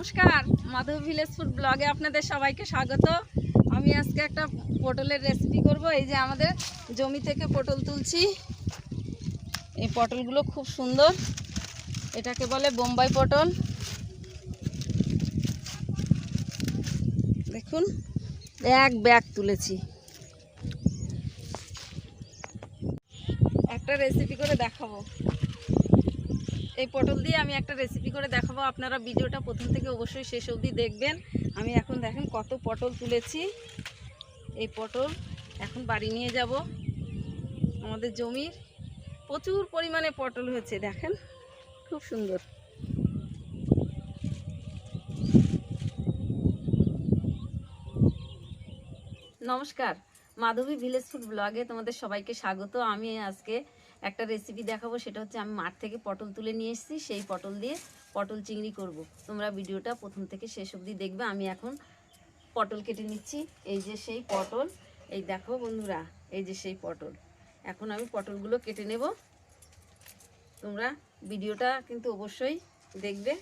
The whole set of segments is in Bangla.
নমস্কার, মাধব ভিলেজ ফুড ব্লগে আপনাদের সবাইকে স্বাগত। আমি আজকে একটা পটলের রেসিপি করব। এই যে আমাদের জমি থেকে পটল তুলছি। এই পটলগুলো খুব সুন্দর। এটাকে বলে বোম্বাই পটল। দেখুন, এক ব্যাগ তুলেছি। একটা রেসিপি করে দেখাবো। এই পটল দিয়ে আমি একটা রেসিপি করে দেখাবো। আপনারা ভিডিওটা প্রথম থেকে অবশ্যই শেষ অবধি দেখবেন। আমি এখন দেখেন কত পটল তুলেছি। এই পটল এখন বাড়ি নিয়ে যাব। আমাদের জমির প্রচুর পরিমাণে পটল হয়েছে, দেখেন? খুব সুন্দর। নমস্কার, মাধবী ভিলেজ ফুড ব্লগে তোমাদের সবাইকে স্বাগত। আমি আজকে একটা রেসিপি দেখাবো, সেটা হচ্ছে আমি মাঠ থেকে পটল তুলে নিয়ে এসেছি, সেই পটল দিয়ে পটল চিংড়ি করব। তোমরা ভিডিওটা প্রথম থেকে শেষ অবধি দেখবে, আমি এখন পটল কেটে নিচ্ছি। এই যে সেই পটল, এই দেখো বন্ধুরা, এই যে সেই পটল। এখন আমি পটলগুলো কেটে নেব। তোমরা ভিডিওটা কিন্তু অবশ্যই দেখবে,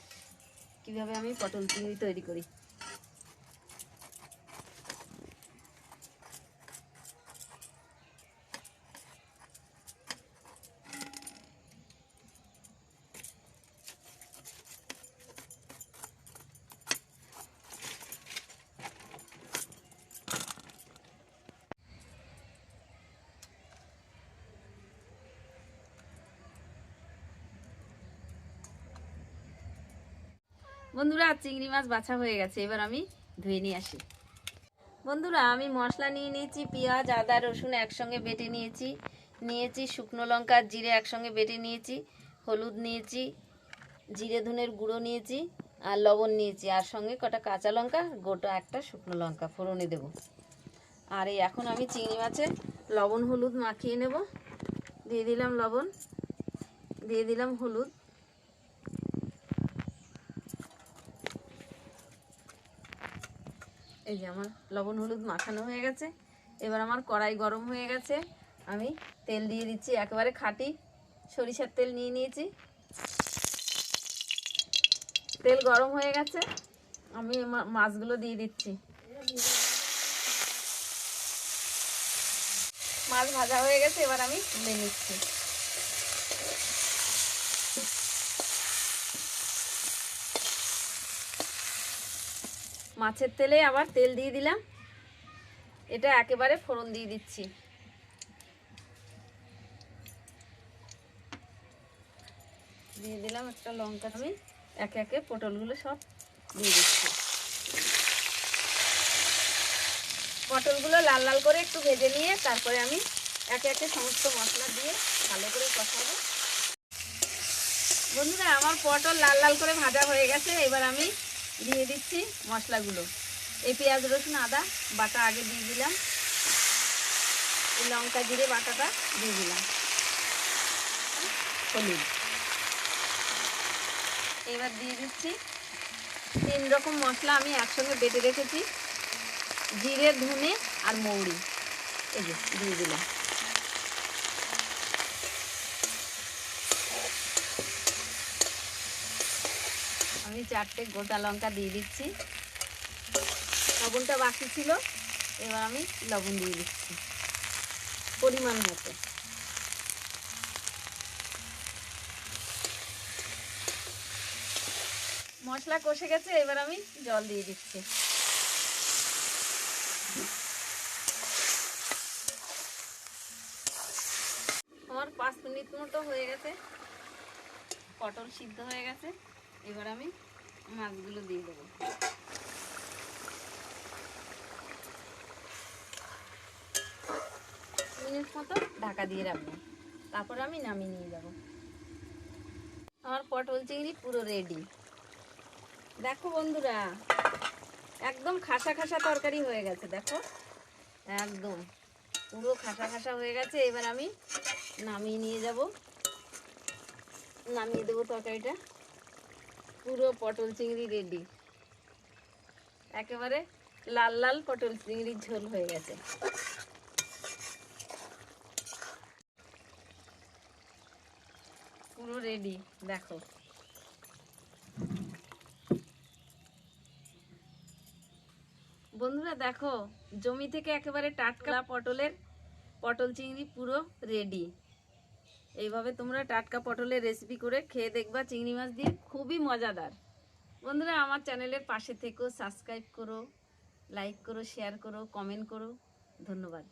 কীভাবে আমি পটল চিংড়ি তৈরি করি। বন্ধুরা, চিংড়ি মাছ বাছা হয়ে গেছে। এবার আমি ধুয়ে নিয়ে আসি। বন্ধুরা, আমি মশলা নিয়ে নিয়েছি, পেঁয়াজ, আদা, রসুন একসঙ্গে বেটে নিয়েছি। নিয়েছি শুকনো লঙ্কা, জিরে একসঙ্গে বেটে নিয়েছি, হলুদ নিয়েছি, জিরে ধনের গুঁড়ো নিয়েছি, আর লবণ নিয়েছি। আর সঙ্গে কটা কাঁচা লঙ্কা, গোটা একটা শুকনো লঙ্কা ফোড়নে দেব। আর এই এখন আমি চিংড়ি মাছে লবণ হলুদ মাখিয়ে নেব। দিয়ে দিলাম লবণ, দিয়ে দিলাম হলুদ। এই যে আমার লবণ হলুদ মাখানো হয়ে গেছে। এবার আমার কড়াই গরম হয়ে গেছে। আমি তেল দিয়ে দিচ্ছি, একেবারে খাঁটি সরিষার তেল নিয়ে নিয়েছি। তেল গরম হয়ে গেছে, আমি মাছগুলো দিয়ে দিচ্ছি। মাছ ভাজা হয়ে গেছে, এবার আমি তুলে নিচ্ছি। মাছের তেলে আবার তেল দিয়ে দিলাম। এটা একেবারে ফোড়ন দিয়ে দিচ্ছি। দিয়ে দিলাম একটা লঙ্কা আমি একে একে পটলগুলো সব দিয়ে দিচ্ছি। পটলগুলো লাল লাল করে একটু ভেজে নিয়ে তারপরে আমি একে একে সমস্ত মশলা দিয়ে ভালো করে কষাবো। বন্ধুরা, আমার পটল লাল লাল করে ভাজা হয়ে গেছে। এবার আমি দিয়ে দিচ্ছি মশলাগুলো। এই পেঁয়াজ, রসুন, আদা, বাটা আগে দিয়ে দিলাম। এই লঙ্কা জিরে, বাটাটা দিয়ে দিলাম। হলুদ। এবার দিয়ে দিচ্ছি তিন রকম মশলা আমি একসঙ্গে বেটে রেখেছি। জিরে, ধনে আর মৌরি। এই যে, দিয়ে দিলাম। আমি চারটে গোটা লঙ্কা দিয়ে দিচ্ছি। লবণটা বাকি ছিল, এবার আমি লবণ দিয়ে দিচ্ছি, পরিমাণ মতো। মশলা কষে গেছে, এবার আমি জল দিয়ে দিচ্ছি। আমার পাঁচ মিনিট মতো হয়ে গেছে, পটল সিদ্ধ হয়ে গেছে। এবার আমি মাছগুলো দিয়ে দেবো। মিনিট মতো ঢাকা দিয়ে রাখব। তারপর আমি নামিয়ে নিয়ে যাব। আমার পটল চিংড়ি পুরো রেডি দেখো বন্ধুরা, একদম খাসা খাসা তরকারি হয়ে গেছে, দেখো। একদম পুরো খাসা খাসা হয়ে গেছে। এবার আমি নামিয়ে নিয়ে যাব। নামিয়ে দেবো তরকারিটা। পুরো পটল চিংড়ি রেডি একেবারে লাল লাল পটল চিংড়ির ঝোল হয়ে গেছে। পুরো রেডি দেখো। বন্ধুরা, দেখো, জমি থেকে একেবারে টাটকা পটলের, পটল চিংড়ি পুরো রেডি এইভাবে তোমরা টাটকা পটলের রেসিপি করে খেয়ে দেখবা, চিংড়ি মাছ দিয়ে খুবই মজাদার। বন্ধুরা, আমার চ্যানেলের পাশে থেকেও সাবস্ক্রাইব করো লাইক করো শেয়ার করো কমেন্ট করো। ধন্যবাদ।